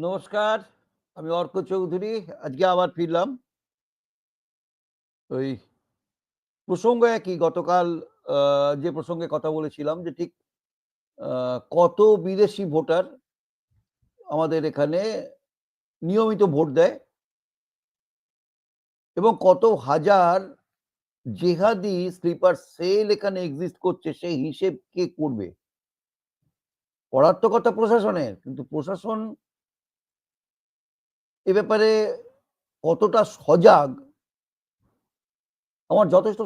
নমস্কার। আমি অর্ক চৌধুরী। আজকে আবার ফিরলাম। ওই প্রসঙ্গ একই, গতকাল যে প্রসঙ্গে কথা বলেছিলাম যে ঠিক কত বিদেশি ভোটার আমাদের এখানে নিয়মিত ভোট দেয় এবং কত হাজার জেহাদি স্লিপার সেল এখানে এক্সিস্ট করছে সেই হিসেব কে করবে? করার তো কথা প্রশাসনের। কিন্তু প্রশাসন এ ব্যাপারে কতটা সজাগ? আমার যথেষ্ট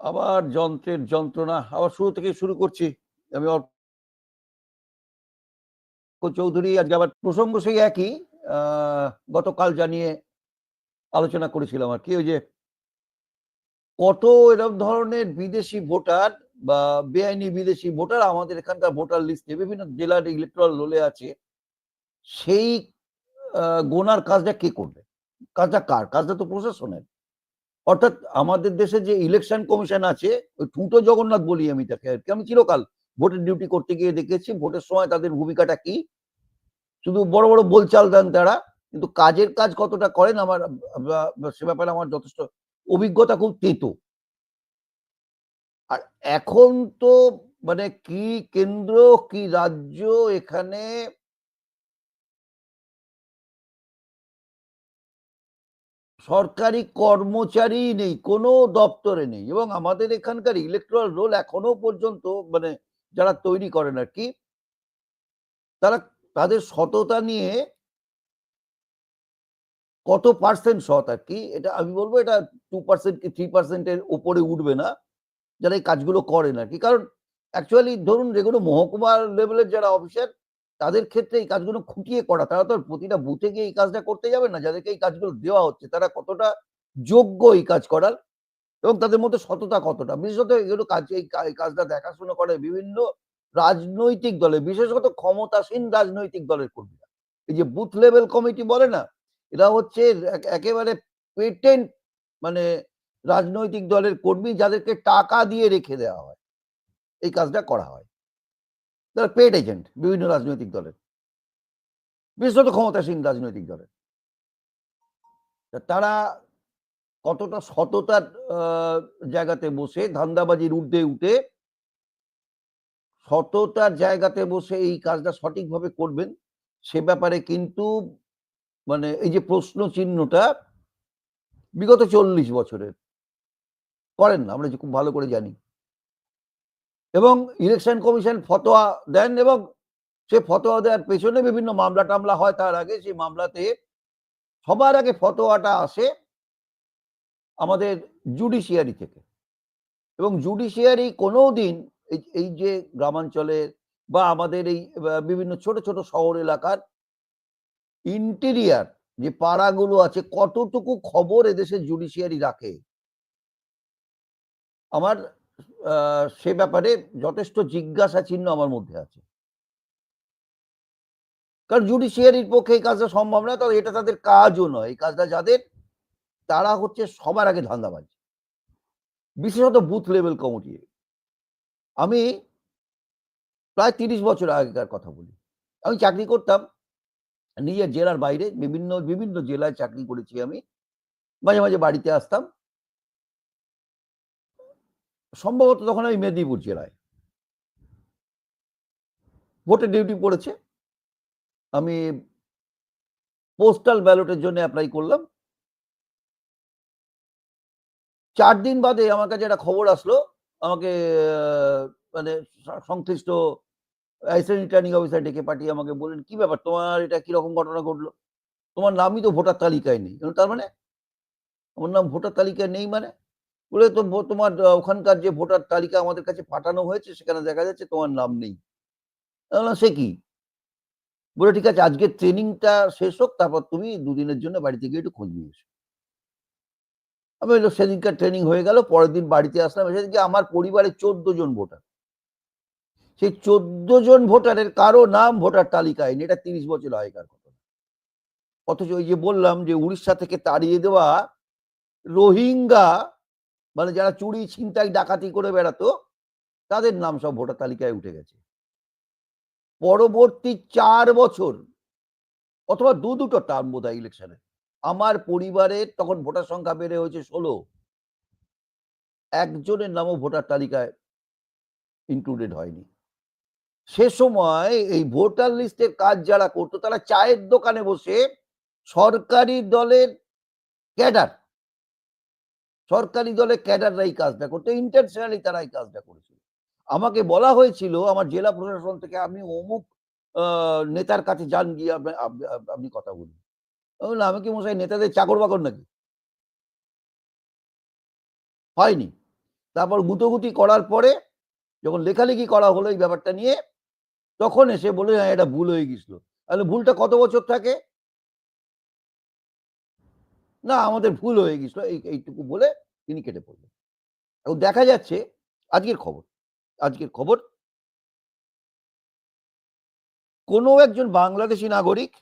আবার যন্ত্রের যন্ত্রণা। আবার শুরু থেকেই শুরু করছি। আমি চৌধুরী আজকে আবার প্রসঙ্গ সেই একই। গতকাল জানিয়ে আলোচনা করেছিলাম আর কি, ওই যে কত এরকম ধরনের বিদেশি ভোটার বা বেআইনি বিদেশি ভোটার আমাদের এখানকার ভোটার লিস্টে বিভিন্ন জেলার ইলেকট্রাল রোলে আছে। সেই গোনার কাজটা কে করবে? কাজটা কার? কাজটা তো প্রশাসনের। অর্থাৎ আমাদের দেশে যে ইলেকশন কমিশন আছে, ওই ঠুঁটো জগন্নাথ বলি আমি তাকে আর কি আমি চিরকাল ভোটের ডিউটি করতে গিয়ে দেখেছি ভোটের সময় তাদের ভূমিকাটা কি? শুধু বড়, বড় বলচাল দেন তারা। কিন্তু কাজের কাজ কতটা করেন আমার সে ব্যাপারে আমার যথেষ্ট অভিজ্ঞতা খুব তেতো। আর এখন তো মানে কি কেন্দ্র, কি রাজ্য এখানে সরকারি কর্মচারীই নেই, কোনো দপ্তরে নেই এবং আমাদের এখানকার ইলেকট্রাল রোল এখনও পর্যন্ত মানে যারা তৈরি করেন আর কি তারা তাদের সততা নিয়ে কত পার্সেন্ট সৎ আর কি এটা আমি বলব এটা টু পার্সেন্ট কি 3% এর উপরে উঠবে না। যারা এই কাজগুলো করেন আরকি। কারণ অ্যাকচুয়ালি ধরুন যেগুলো মহকুমা লেভেলের যারা অফিসার তাদের ক্ষেত্রে এই কাজগুলো খুঁটিয়ে করা। তারা তো প্রতিটা বুথে গিয়ে এই কাজটা করতে যাবে না। যাদেরকে এই কাজগুলো দেওয়া হচ্ছে, তারা কতটা যোগ্য এই কাজ করার এবং তাদের মধ্যে সততা কতটা। বিশেষত এগুলো কাজ, এই কাজটা দেখাশোনা করে বিভিন্ন রাজনৈতিক দলের, বিশেষত ক্ষমতাসীন রাজনৈতিক দলের কর্মীরা। এই যে বুথ লেভেল কমিটি বলে না? এরা হচ্ছে এক, একেবারে পেটেন্ট মানে রাজনৈতিক দলের কর্মী যাদেরকে টাকা দিয়ে রেখে দেওয়া হয়। এই কাজটা করা হয়। তারা পেড এজেন্ট বিভিন্ন রাজনৈতিক দলের। বিশেষত ক্ষমতাসীন রাজনৈতিক দলের। তারা কতটা সততার জায়গাতে বসে, ধান্দাবাজির ঊর্ধ্বে উঠে সততার জায়গাতে বসে এই কাজটা সঠিকভাবে করবেন, সে ব্যাপারে কিন্তু মানে এই যে প্রশ্ন চিহ্নটা বিগত ৪০ বছরের, করেন না। আমরা যে খুব ভালো করে জানি। এবং ইলেকশন কমিশন ফতোয়া দেন এবং সে ফতোয়া দেওয়ার পেছনে বিভিন্ন মামলা-টামলা হয় তার আগে সেই মামলাতে সবার আগে ফতোয়াটা আসে আমাদের জুডিশিয়ারি থেকে। এবং জুডিশিয়ারি কোনোদিন এই এই যে গ্রামাঞ্চলের বা আমাদের এই বিভিন্ন ছোট, ছোট শহর এলাকার ইন্টেরিয়ার যে পাড়াগুলো আছে কতটুকু খবর এদেশের জুডিশিয়ারি রাখে? আমার সে ব্যাপারে যথেষ্ট জিজ্ঞাসা চিহ্ন আমার মধ্যে আছে। কারণ জুডিশিয়ারির পক্ষে এই কাজটা সম্ভব নয়। তবে এটা তাদের কাজও নয়। এই কাজটা যাদের তারা হচ্ছে সবার আগে ধান্দাবাজ। বিশেষত বুথ লেভেল কমিটি। আমি প্রায় ৩০ বছর আগেকার কথা বলি। আমি চাকরি করতাম নিজের জেলার বাইরে বিভিন্ন, বিভিন্ন জেলায় চাকরি করেছি আমি। মাঝে, মাঝে বাড়িতে আসতাম। সম্ভবত তখন আমি মেদিনীপুর জেলায়। ভোটের ডিউটি পড়েছে। আমি পোস্টাল ব্যালটের জন্য অ্যাপ্লাই করলাম। চার দিন বাদে আমার কাছে একটা খবর আসলো। আমাকে মানে সংশ্লিষ্ট রিটার্নিং অফিসার ডেকে পাঠিয়ে আমাকে বললেন, "কি ব্যাপার তোমার এটা কীরকম ঘটনা ঘটলো? তোমার নামই তো ভোটার তালিকায় নেই।" তার মানে? আমার নাম ভোটার তালিকায় নেই মানে? বলে তো তোমার ওখানকার যে ভোটার তালিকা আমাদের কাছে পাঠানো হয়েছে, সেখানে দেখা যাচ্ছে তোমার নাম নেই। "সে কি?" বলে ঠিক আছে, আজকে ট্রেনিংটা শেষ হোক, তারপর তুমি দুদিনের জন্য বাড়িতে গিয়ে একটু খোঁজ নিয়ে এসো। আমি বলল সেদিনকার ট্রেনিং হয়ে গেল, পরের দিন বাড়িতে আসলাম। সেদিনকে আমার পরিবারে চোদ্দ জন ভোটার। সেই চোদ্দ জন ভোটারের কারও নাম ভোটার তালিকায় নেই এটা তিরিশ বছর আগেকার কথা অথচ ওই যে বললাম যে উড়িষ্যা থেকে তাড়িয়ে দেওয়া রোহিঙ্গা মানে যারা চুরি, ছিনতাই, ডাকাতি করে বেড়াতো, তাদের নাম সব ভোটার তালিকায় উঠে গেছে। পরবর্তী চার বছর, অথবা দু দুটো টার্ম বোধ হয় ইলেকশনে আমার পরিবারের তখন ভোটার সংখ্যা বেড়ে হয়েছে ষোলো। একজনের নামও ভোটার তালিকায় ইনক্লুডেড হয়নি। সে সময় এই ভোটার লিস্টের কাজ যারা করতো, তারা চায়ের দোকানে বসে সরকারি দলের ক্যাডার সরকারি দলের ক্যাডাররা এই কাজটা করতো ইন্টারন্যাশনালি তারা এই কাজটা করেছিল আমাকে বলা হয়েছিল আমার জেলা প্রশাসন থেকে, আপনি অমুক নেতার কাছে যান গিয়ে আপনি- কথা বলুন। আমি কি মশাই নেতাদের চাকর বাকর নাকি? হয়নি। তারপর গুতোগুতি করার পরে যখন লেখালেখি করা হলো এই ব্যাপারটা নিয়ে, তখন এসে বলে হ্যাঁ এটা ভুল হয়ে গেছিল তাহলে ভুলটা কত বছর থাকে? না, আমাদের ভুল হয়ে গেছিল, এই, এইটুকু বলে তিনি কেটে পড়লেন। এখন দেখা যাচ্ছে আজকের খবর আজকের খবর কোনো একজন বাংলাদেশি নাগরিক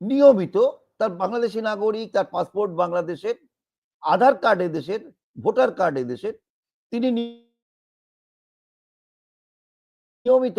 নিয়মিত তার বাংলাদেশি নাগরিক, তার পাসপোর্ট বাংলাদেশের, আধার কার্ড এদেশের, ভোটার কার্ড দেশের তিনি নিয়মিত